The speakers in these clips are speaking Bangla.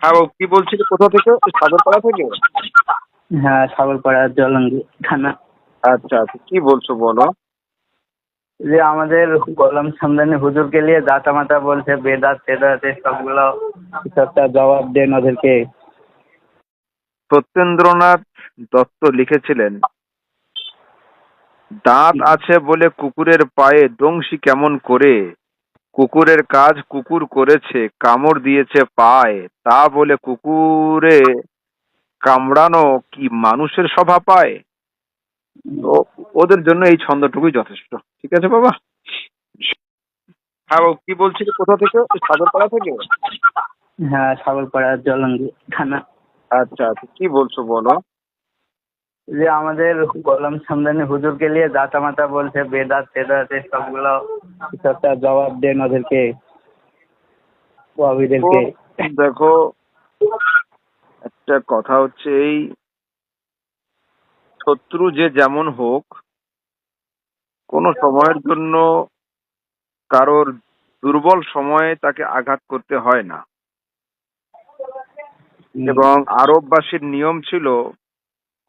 হ্যাঁ ও কি বলছিলে কোথা থেকে? সাগরপাড়া থেকে? হ্যাঁ সাগরপাড়া জলঙ্গি থানা। আচ্ছা আচ্ছা কি বলছো বলো? যে আমাদের গোলাম সামদানি হুজুরকে নিয়ে দাতা মাতা বলছে বেদাত তেদাত সবগুলো একটা জবাব দেন ওদেরকে। সত্যেন্দ্রনাথ দত্ত লিখেছিলেন দাঁত আছে বলে কুকুরের পায়ে দংশি কেমন করে? কুকুরের কাজ কুকুর করেছে কামড় দিয়েছে পায় তা বলে কুকুরে কামড়ানো কি মানুষের স্বভাব পায়? ওদের জন্য এই ছন্দটুকুই যথেষ্ট। ঠিক আছে বাবা? হ্যাঁ কি বলছিলে কোথা থেকে? সাগরপাড়া থেকে? হ্যাঁ সাগরপাড়া জলঙ্গি থানা। আচ্ছা আচ্ছা কি বলছো বলো? যে আমাদের গোলাম সামদানি হুজুরকে নিয়ে দাতা মাতা বলছে বেদাত তেদাত সবগুলো একটা জবাব দেন ওদেরকে ওয়াবিদেরকে। ও, দেখো একটা কথা হচ্ছে এই শত্রু যে যেমন হোক কোন সময়ের জন্য কারোর দুর্বল সময়ে তাকে আঘাত করতে হয় না। এবং আরববাসীর নিয়ম ছিল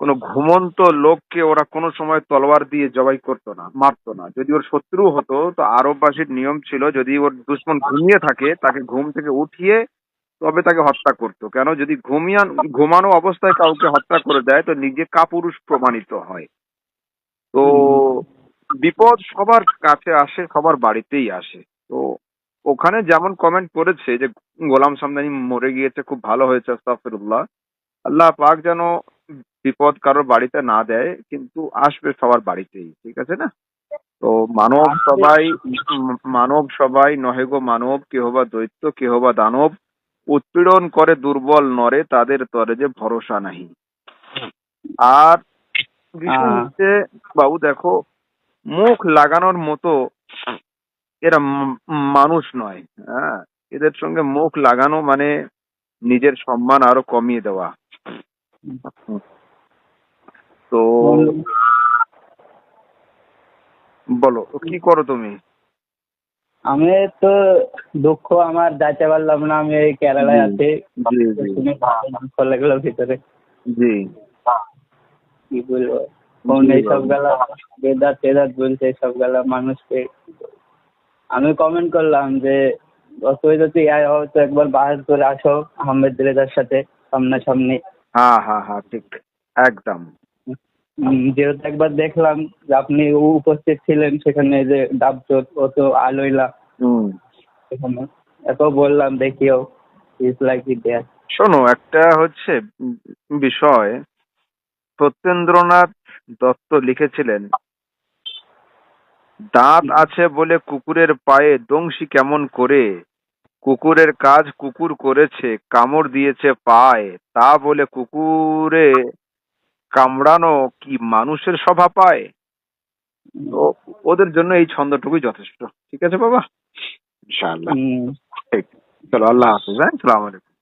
কোনো ঘুমন্ত লোককে ওরা কোনো সময় তলোয়ার দিয়ে জবাই করতো না, মারতো না। যদি ওর শত্রু হতো, তো আরববাসীর নিয়ম ছিল, যদি ওর দুশ্মন ঘুমিয়ে থাকে, তাকে ঘুম থেকে উঠিয়ে তবে তাকে হত্যা করতো। কেন? যদি ঘুমিয়ান, ঘুমানো অবস্থায় কাউকে হত্যা করে দেয়, তো নিজে কাপুরুষ প্রমাণিত হয়। তো বিপদ সবার কাছে আসে, সবার বাড়িতেই আসে। তো ওখানে যেমন কমেন্ট করেছে যে, গোলাম সামদানি মরে গিয়েছে, খুব ভালো হয়েছে আস্তাফিরুল্লাহ আল্লাহ পাক যেন বিপদ কারোর বাড়িতে না দেয় কিন্তু আসবে সবার বাড়িতেই ঠিক আছে না? তো মানব সবাই মানব সবাই নহে গো মানব কেহ বা দৈত্য কেহ বা দানব উৎপীড়ন করে দুর্বল নরে তাদের তরে যে ভরসা নাহি। আর বাবু দেখো মুখ লাগানোর মতো এরা মানুষ নয় হ্যাঁ? এদের সঙ্গে মুখ লাগানো মানে নিজের সম্মান আরও কমিয়ে দেওয়া। বলো। কি করো তুমি? আমি তো দুঃখ আমার যাইতে পারলাম না আমি এই কেরালায় আছি। লাগল ভিতরে। জি। কি বলব? কোন এইসব গেলা বেদাত বলছে এইসব গেলা মানুষকে। আমি কমেন্ট করলাম যে তুই যদি আয় হও তো একবার বাহার করে আসো আহমেদ রেজার সাথে সামনাসামনি। হ্যাঁ হ্যাঁ হ্যাঁ ঠিক। একদম। যেহেতু একবার দেখলাম যে আপনি উপস্থিত ছিলেন সেখানে যে ডাবচোট ও তো আলোইলা সেখানে এত বললাম দেখিও লাইক ইট শোনো একটা হচ্ছে বিষয়। সত্যেন্দ্রনাথ দত্ত লিখেছিলেন দাঁত আছে বলে কুকুরের পায়ে দংশি কেমন করে? কুকুরের কাজ কুকুর করেছে কামড় দিয়েছে পায় তা বলে কুকুরে কামড়ানো কি মানুষের স্বভাব পায়? তো ওদের জন্য এই ছন্দটুকুই যথেষ্ট। ঠিক আছে বাবা? ইনশাআল্লাহ। ঠিক। চলো আল্লাহ হাফিজ হ্যাঁ? সালাম আলাইকুম।